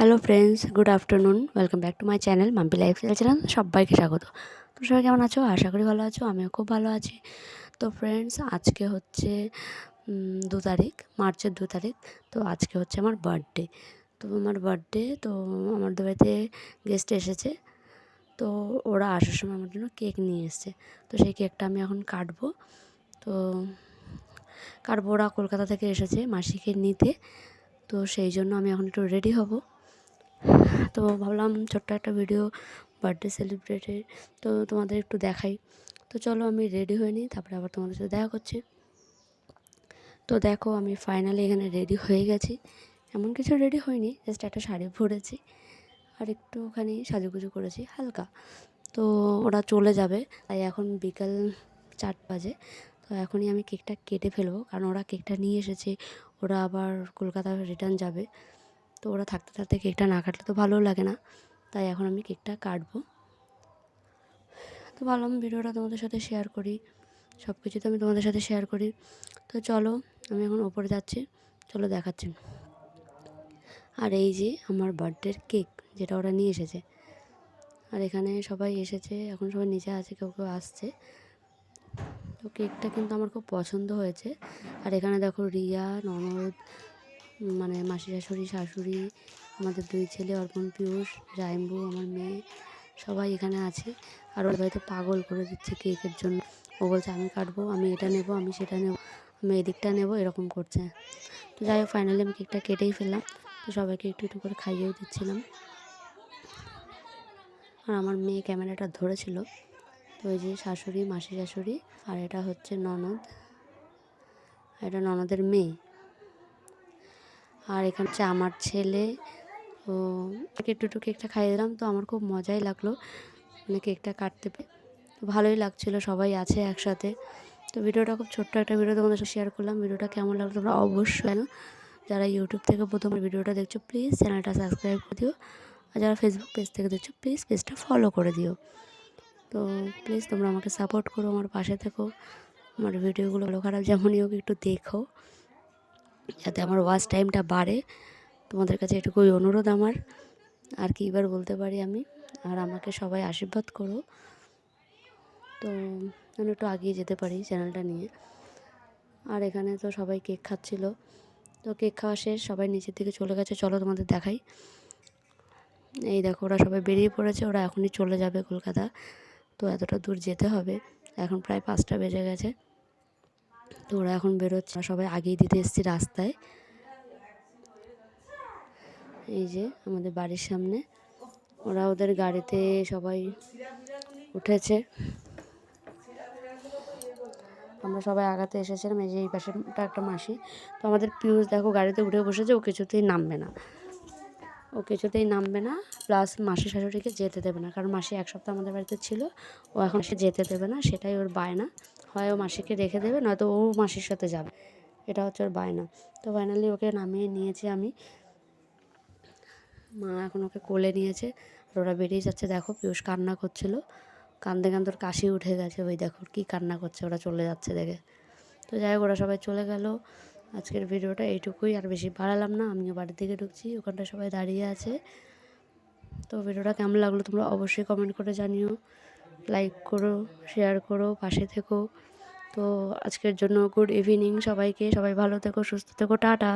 Hello friends good afternoon welcome back to my channel Mampi lifestyle channel সবাইকে স্বাগত। তো সবাই কেমন আছো? আশা করি ভালো আছো, আমিও খুব ভালো আছি। তো ফ্রেন্ডস আজকে হচ্ছে দু তারিখ, মার্চের দু তারিখ। তো, আজকে হচ্ছে আমার বার্থডে তো, আমার বার্থডে তো, আমার দু বাড়িতে গেস্ট এসেছে। তো, ওরা আসার সময় আমার জন্য কেক নিয়ে এসছে। তো, সেই কেকটা আমি এখন কাটবো। তো, কাটবো ওরা কলকাতা থেকে এসেছে মাসিকে নিতে। তো, সেই জন্য আমি এখন একটু রেডি হব। তো ভাবলাম ছোট্ট একটা ভিডিও বার্থডে সেলিব্রেটের তো তোমাদের একটু দেখাই। তো চলো আমি রেডি হয়ে নিই, তারপরে আবার তোমাদের সাথে দেখা করছি। তো দেখো আমি ফাইনালি এখানে রেডি হয়ে গেছি। এমন কিছু রেডি হয়নি জাস্ট একটা শাড়ি পরেছি। আর একটুখানি সাজুগুজু করেছি, হালকা। তো ওরা চলে যাবে, তাই এখন বিকাল চার বাজে। তো এখনই আমি কেকটা কেটে ফেলব, কারণ ওরা কেকটা নিয়ে এসেছে, ওরা আবার কলকাতা রিটার্ন যাবে। তো ওরা থাকতে থাকতে কেকটা না কাটলে তো ভালোও লাগে না। তাই এখন আমি কেকটা কাটবো। তো ভাবলাম ভিডিওটা তোমাদের সাথে শেয়ার করি। সব কিছু তো আমি তোমাদের সাথে শেয়ার করি। তো চলো, আমি এখন ওপরে যাচ্ছি। চলো দেখাচ্ছি। আর এই যে আমার বার্থডের কেক যেটা ওরা নিয়ে এসেছে। আর এখানে সবাই এসেছে, এখন সবাই নিচে আছে, কেউ কেউ আসছে। তো কেকটা কিন্তু আমার খুব পছন্দ হয়েছে। আর এখানে দেখো রিয়া, ননদ মানে মাসি শাশুড়ি শাশুড়ি আমাদের দুই ছেলে, অর্পণ, পিয়ুষ রাইম্বু আমার মেয়ে, সবাই এখানে আছে। আর ওর বাড়িতে পাগল করে দিচ্ছে কেকের জন্য। ও বলছে, আমি কাটবো, আমি এটা নেব, আমি সেটা নেব, আমি এদিকটা নেব, এরকম করছে। তো যাই হোক ফাইনালি আমি কেকটা কেটেই ফেললাম। তো সবাইকে একটু একটু করে খাইয়েও দিচ্ছিলাম। আর আমার মেয়ে ক্যামেরাটা ধরেছিল। তো ওই যে শাশুড়ি মাসি শাশুড়ি আর এটা হচ্ছে ননদ। এটা ননদের মেয়ে। আর এখানে হচ্ছে আমার ছেলে। তাকে একটু একটু কেকটা খাইয়ে দিলাম। তো আমার খুব মজাই লাগল মানে কেকটা কাটতে তো ভালোই লাগছিল, সবাই আছে একসাথে। তো ভিডিওটা খুব ছোট্ট একটা ভিডিও তোমাদের সাথে শেয়ার করলাম। ভিডিওটা কেমন লাগল তোমরা অবশ্যই জানো। যারা ইউটিউব থেকে প্রথম ভিডিওটা দেখছ প্লিজ চ্যানেলটা সাবস্ক্রাইব করে দিও। আর যারা ফেসবুক পেজ থেকে দেখছ প্লিজ পেজটা ফলো করে দিও। তো প্লিজ তোমরা আমাকে সাপোর্ট করো, আমার পাশে থেকো। আমার ভিডিওগুলো ভালো খারাপ, যেমনই হোক, একটু দেখো। যাতে আমার ওয়াচ টাইমটা বাড়ে। তোমাদের কাছে এটুকুই অনুরোধ আমার। আর কি এবার বলতে পারি আমি? আর আমাকে সবাই আশীর্বাদ করো। তো আমি একটু আগিয়ে যেতে পারি চ্যানেলটা নিয়ে। আর এখানে তো সবাই কেক খাচ্ছিল। তো কেক খাওয়া শেষ, সবাই নিচের দিকে চলে গেছে। চলো তোমাদের দেখাই। এই দেখো, ওরা সবাই বেরিয়ে পড়েছে। ওরা এখনই চলে যাবে কলকাতা। তো এতটা দূর যেতে হবে। এখন প্রায় পাঁচটা বেজে গেছে। তো ওরা এখন বেরোচ্ছে। সবাই আগেই দিতে এসেছি রাস্তায়। এই যে আমাদের বাড়ির সামনে। ওরা ওদের গাড়িতে সবাই উঠেছে। আমরা সবাই আগাতে এসেছিলাম। এই যে এই পাশেটা একটা মাসি। তো আমাদের পিউষ দেখো গাড়িতে উঠে বসেছে, ও কিছুতেই নামবে না। ও কিছুতেই নামবে না প্লাস মাসি শাশুড়িকে যেতে দেবে না, কারণ মাসি এক সপ্তাহ আমাদের বাড়িতে ছিল, ও এখন সে যেতে দেবে না, সেটাই ওর বায়না, হয় ও মাসিকে রেখে দেবে, নয়তো ও মাসির সাথে যাবে, এটা হচ্ছে ওর বায়না, তো ফাইনালি ওকে নামিয়ে নিয়েছি আমি, মা এখন ওকে কোলে নিয়েছে, আর ওরা বেরিয়ে যাচ্ছে, দেখো পিয়ুষ কান্না করছিল কান্দে কান্দে ওর কাশি উঠে গেছে, ওই দেখো কী কান্না করছে, ওরা চলে যাচ্ছে দেখে, তো যাই হোক ওরা সবাই চলে গেল আজকের ভিডিওটা এইটুকুই, আর বেশি বাড়ালাম না, আমিও বাড়ির দিকে ঢুকছি ওখানটা সবাই দাঁড়িয়ে আছে। তো ভিডিওটা কেমন লাগল তোমরা অবশ্যই কমেন্ট করে জানিও লাইক করো শেয়ার করো, পাশে থেকো। তো আজকের জন্য গুড ইভিনিং সবাইকে, সবাই ভালো থেকো, সুস্থ থেকো, টাটা।